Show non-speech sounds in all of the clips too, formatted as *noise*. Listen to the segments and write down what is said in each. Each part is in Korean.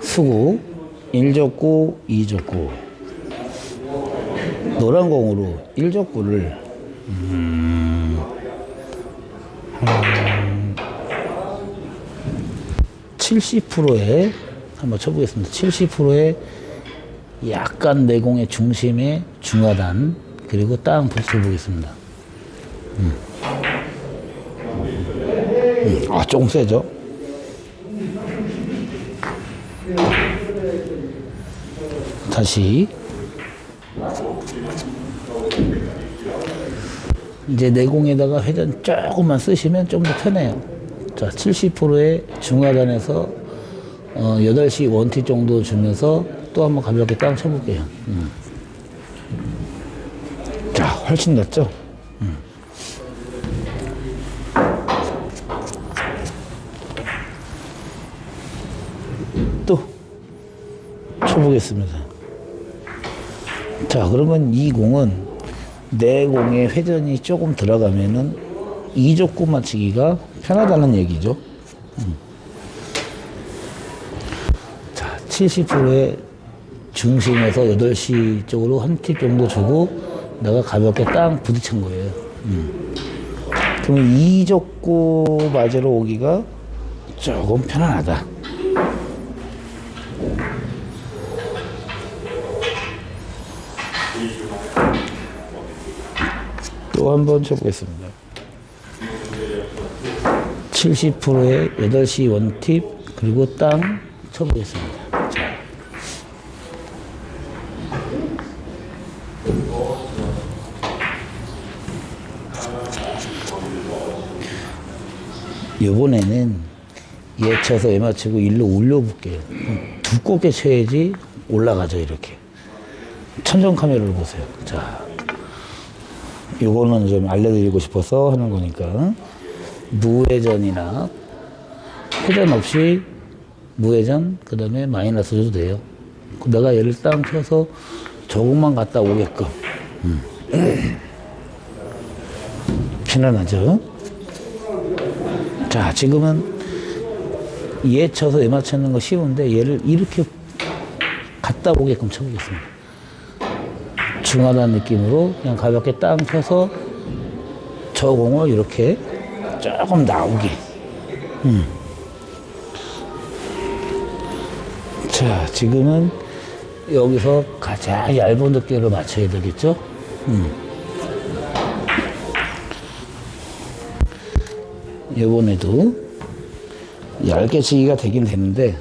수구 1족구 2족구 노란 공으로 1족구를 음, 한 70%에 한번 쳐보겠습니다. 70%에 약간 내공의 중심에 중하단 그리고 땅 붙여보겠습니다. 음. 음, 아 조금 세죠? 다시 이제 내공에다가 회전 조금만 쓰시면 좀 더 편해요. 자, 70%의 중하단에서 어, 8시 원티 정도 주면서 또 한번 가볍게 땅 쳐볼게요. 음. 자, 훨씬 낫죠? 음. 또 쳐보겠습니다. 자, 그러면 이 공은 내 공에 회전이 조금 들어가면은 이족구 맞추기가 편하다는 얘기죠. 음. 자, 70%의 중심에서 8시 쪽으로 한 팁 정도 주고 내가 가볍게 땅 부딪힌 거예요. 음. 그러면 이족구 맞으러 오기가 조금 편안하다. 또 한 번 쳐보겠습니다. 70%의 8시 원팁 그리고 땅 쳐보겠습니다. 자. 이번에는 얘 쳐서 얘 맞추고 일로 올려볼게요. 두껍게 쳐야지 올라가죠 이렇게. 천정 카메라를 보세요. 자, 요거는 좀 알려드리고 싶어서 하는 거니까 무회전이나 회전 없이 무회전 그 다음에 마이너스 줘도 돼요. 내가 얘를 땅 펴서 조금만 갔다 오게끔 음. *clears throat* 편안하죠. 자 지금은 얘 쳐서 얘 맞추는 거 쉬운데 얘를 이렇게 갔다 오게끔 쳐보겠습니다. 중하단 느낌으로 그냥 가볍게 땅 펴서 저 공을 이렇게 조금 나오게. 음. 자, 지금은 여기서 가장 얇은 두께로 맞춰야 되겠죠? 음. 이번에도 얇게 치기가 되긴 되는데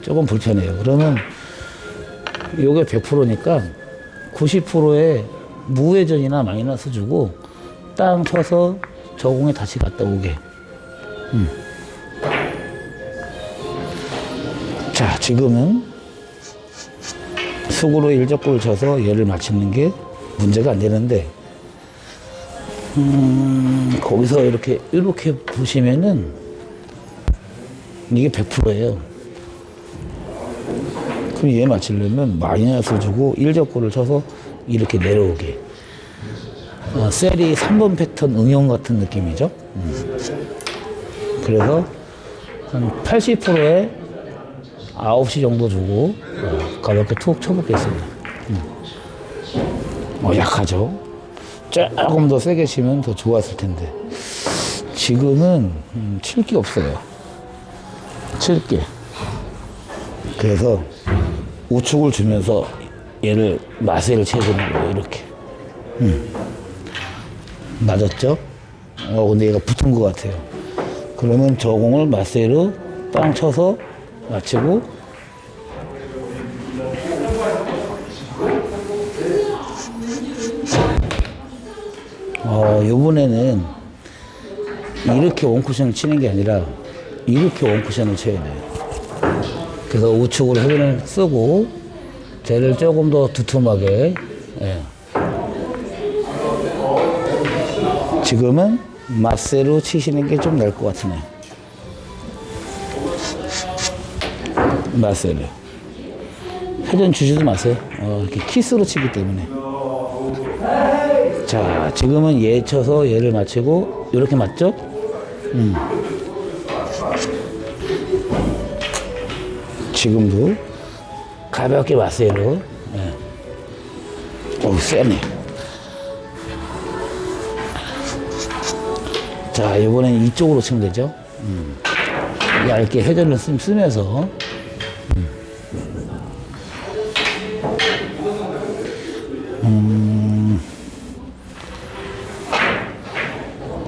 조금 불편해요. 그러면 요게 100%니까 90%의 무회전이나 마이너스 주고 땅 쳐서 저 공에 다시 갔다 오게. 음. 자, 지금은 수구로 일적골 쳐서 얘를 맞추는 게 문제가 안 되는데, 음, 거기서 이렇게, 이렇게 보시면은 이게 100%예요. 그럼 얘 맞추려면 마이너스 주고 일적골을 쳐서 이렇게 내려오게. 어, 셀이 3번 패턴 응용 같은 느낌이죠. 음. 그래서 한 80%에 9시 정도 주고 어, 가볍게 툭 쳐보겠습니다. 음. 어, 약하죠. 조금 더 세게 치면 더 좋았을 텐데 지금은 음, 칠게 없어요. 칠 게. 그래서 우측을 주면서 얘를 마세를 채주는 거예요. 이렇게. 음. 맞았죠? 어, 근데 얘가 붙은 것 같아요. 그러면 저 공을 마세로 빵 쳐서 맞추고 어, 요번에는 이렇게 원쿠션을 치는 게 아니라 이렇게 원쿠션을 쳐야 돼요. 그래서 우측으로 회전을 쓰고 쟤를 조금 더 두툼하게 예. 지금은 마세로 치시는 게 좀 나을 것 같으네. 마세로. 회전 주지도 마세요. 어, 이렇게 키스로 치기 때문에. 자, 지금은 얘 쳐서 얘를 맞추고, 이렇게 맞죠? 음. 지금도 가볍게 마세로. 예. 어우, 세네. 자, 이번엔 이쪽으로 치면 되죠. 음. 얇게 회전을 쓰- 쓰면서. 음. 음.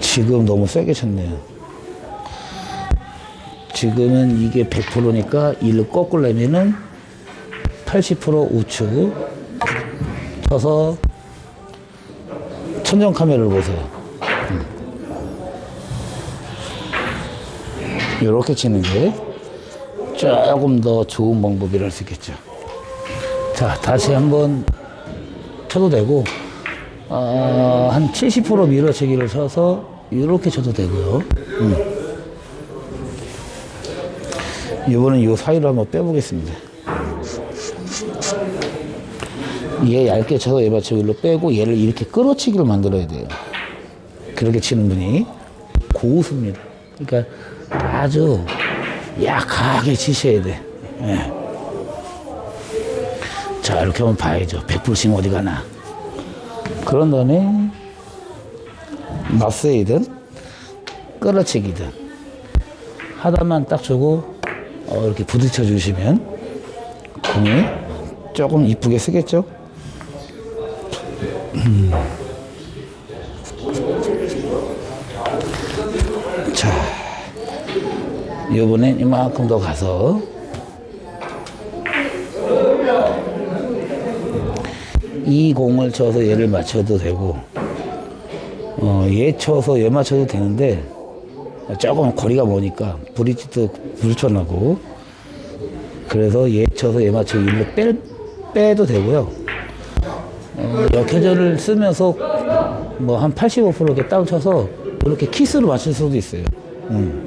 지금 너무 세게 쳤네요. 지금은 이게 100%니까 일로 꺾으려면은 80% 우측 쳐서 천정 카메라를 보세요. 이렇게 치는 게 조금 더 좋은 방법이랄 수 있겠죠. 자, 다시 한번 쳐도 되고, 어, 한70% 밀어치기를 쳐서 이렇게 쳐도 되고요. 음. 이번엔 이 사이로 한번 빼보겠습니다. 얘 얇게 쳐서 얘 맞추고 일로 빼고 얘를 이렇게 끌어치기를 만들어야 돼요. 그렇게 치는 분이 고우수입니다. 그러니까 아주 약하게 치셔야 돼. 예. 자, 이렇게 하면 봐야죠. 100%씩 어디 가나. 그런 다음에 맞세이든 끌어치기든 하단만 딱 주고 어, 이렇게 부딪혀 주시면 공이 조금 이쁘게 쓰겠죠? 음. 자, 이번엔 이만큼 더 가서 이 공을 쳐서 얘를 맞춰도 되고 어, 얘 쳐서 얘 맞춰도 되는데 조금 거리가 머니까 브릿지도 불편하고 그래서 얘 쳐서 얘 맞추고 일로 빼, 빼도 되고요 어, 역회전을 쓰면서 뭐 한 85% 이렇게 다운 쳐서 이렇게 키스로 맞출 수도 있어요 음.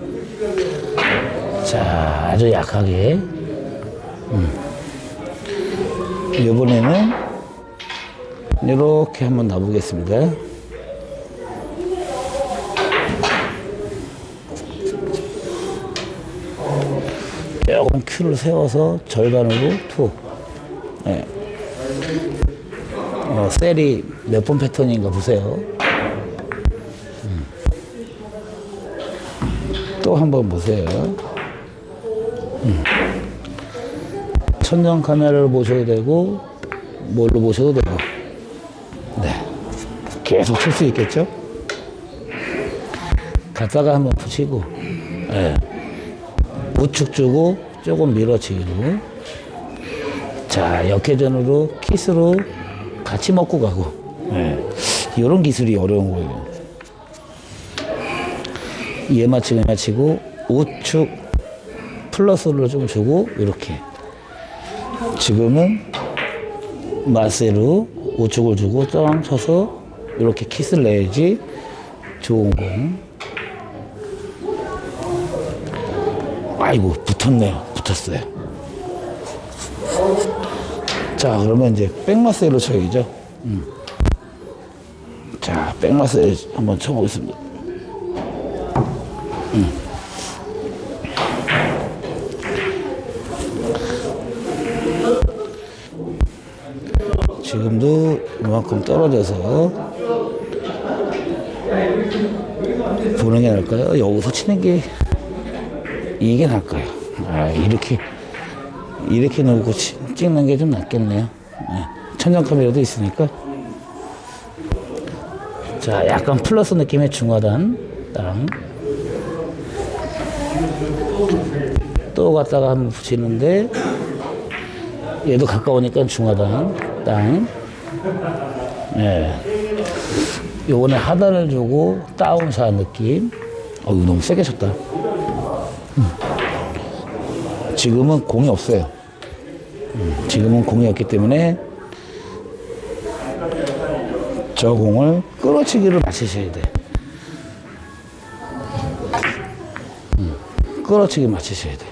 자 아주 약하게 음. 이번에는 이렇게 한번 놔보겠습니다. 조금 큐를 세워서 절반으로 투. 네. 어, 셀이 몇 번 패턴인가 보세요. 음. 또 한번 보세요. 음. 천장 카메라를 보셔도 되고, 뭘로 보셔도 되고. 네. 계속 칠 수 있겠죠? 갔다가 한번 붙이고, 예. 우측 주고, 조금 밀어치기로. 자, 역회전으로, 키스로 같이 먹고 가고. 예. 이런 기술이 어려운 거예요. 얘 맞추고, 얘 맞추고, 우측 플러스를 좀 주고, 이렇게. 지금은 마세로 우측을 주고 짱 쳐서 이렇게 키스를 내야지 좋은 공. 아이고 붙었네요. 붙었어요. 자 그러면 이제 백마세로 쳐야죠. 음. 자 백마세 한번 쳐보겠습니다. 음. 지금도 이만큼 떨어져서 보는 게 나을까요? 여기서 치는 게 이게 나을까요? 아, 이렇게 이렇게 놓고 치- 찍는 게 좀 낫겠네요. 네. 천장 카메라도 있으니까. 자, 약간 플러스 느낌의 중화단 땅. 또 갔다가 한번 붙이는데 얘도 가까우니까 중하단 땅. 예. 요번에 하단을 주고 다운샷 느낌. 어우 너무 세게 쳤다. 음. 지금은 공이 없어요. 음, 지금은 공이 없기 때문에 저 공을 끌어치기를 맞추셔야 돼. 음, 끌어치기 맞추셔야 돼.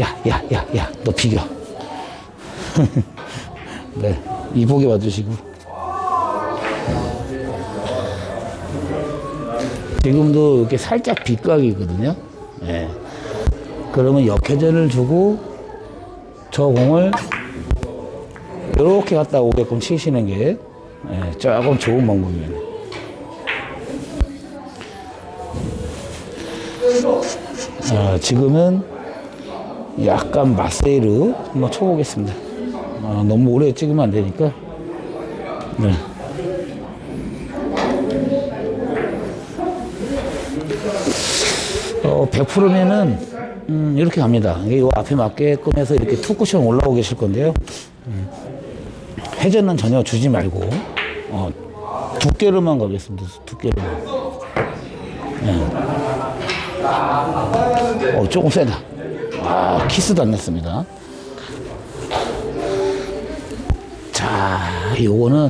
야, 야, 야, 야, 너 비겨. *laughs* 네, 이보게 봐주시고. 지금도 이렇게 살짝 빗각이거든요. 예. 그러면 역회전을 주고 저 공을 이렇게 갖다 오게끔 치시는 게 예, 조금 좋은 방법이에요. 아, 지금은 약간 마세이로 한번 쳐보겠습니다. 아, 너무 오래 찍으면 안 되니까. 네. 어, 100%면은 음, 이렇게 갑니다. 요 앞에 맞게끔 해서 이렇게 투 쿠션 올라오고 계실 건데요. 음, 회전은 전혀 주지 말고 어, 두께로만 가겠습니다. 두께로만. 어, 조금 세다. 아, 키스도 안 냈습니다. 자, 요거는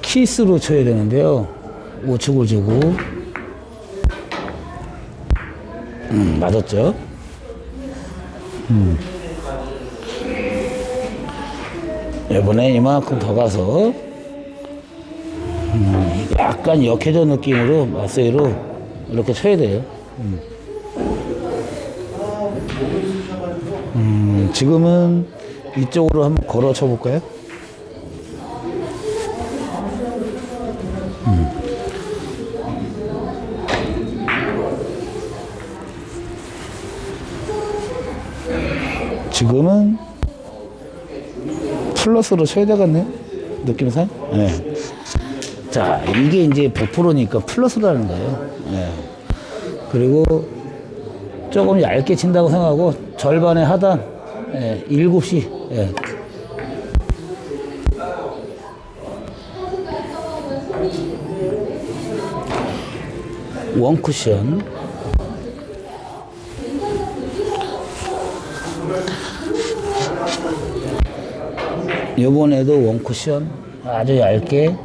키스로 쳐야 되는데요. 우측을 주고. 음, 맞았죠? 음. 이번에 이만큼 더 가서, 음, 약간 역회전 느낌으로 마세이로 이렇게 쳐야 돼요. 음, 지금은 이쪽으로 한번 걸어 쳐볼까요? 지금은 플러스로 되겠네? 느낌상? 네. 자, 이게 이제 100%니까 플러스라는 거예요. 예. 그리고 조금 얇게 친다고 생각하고 절반의 하단 예, 7시 예. 원 쿠션 요번에도 원 쿠션 아주 얇게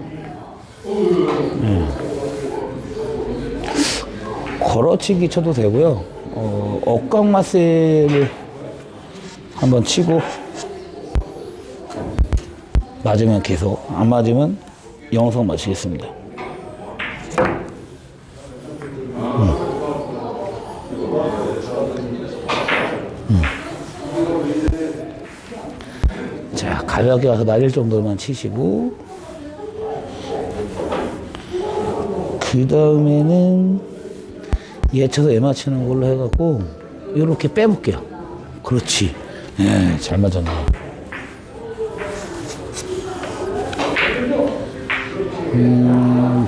걸어치기 쳐도 되고요. 어, 억강 마세를 한번 치고 맞으면 계속 안 맞으면 영성 맞추겠습니다. 음. 음. 자 가볍게 와서 맞을 정도만 치시고 그 다음에는 얘 쳐서 얘 맞추는 걸로 해갖고 이렇게 빼볼게요. 그렇지. 예, 잘 맞았네. 음,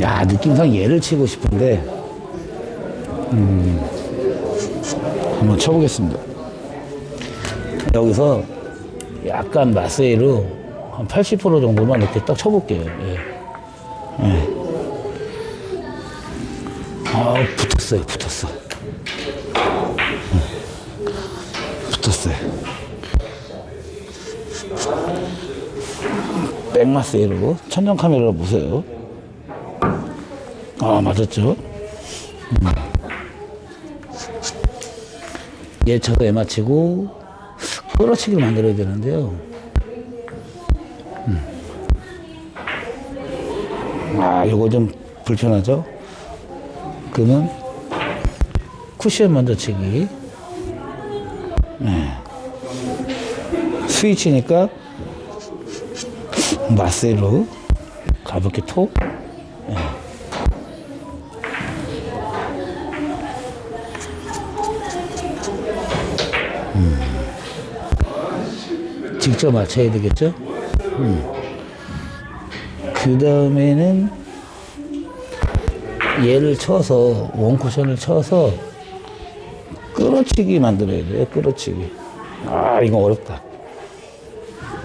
야 느낌상 얘를 치고 싶은데, 음, 한번 쳐보겠습니다. 여기서 약간 마세이로 한 80% 정도만 이렇게 딱 쳐볼게요. 예. 예. 아, 붙었어요, 붙었어. 응. 붙었어요. 백마세이로 천정 카메라로 보세요. 아, 맞았죠? 음. 얘 쳐서 얘 맞히고, 끌어치기를 만들어야 되는데요. 음. 아, 요거 좀 불편하죠? 그러면 쿠션 먼저 치기. 네. 스위치니까 마세로 가볍게 톡. 음. 직접 맞춰야 되겠죠? 음. 그 다음에는 얘를 쳐서 원쿠션을 쳐서 끌어치기 만들어야 돼요. 끌어치기. 아 이거 어렵다.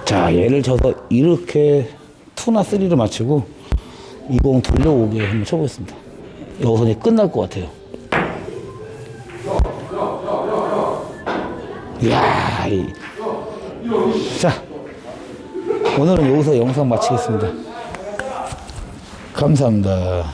자 얘를 쳐서 이렇게 투나 쓰리를 맞추고 이 공 돌려오게 한번 쳐보겠습니다. 여기서 이제 끝날 것 같아요. 이야, 이. 자 오늘은 여기서 영상 마치겠습니다. 감사합니다.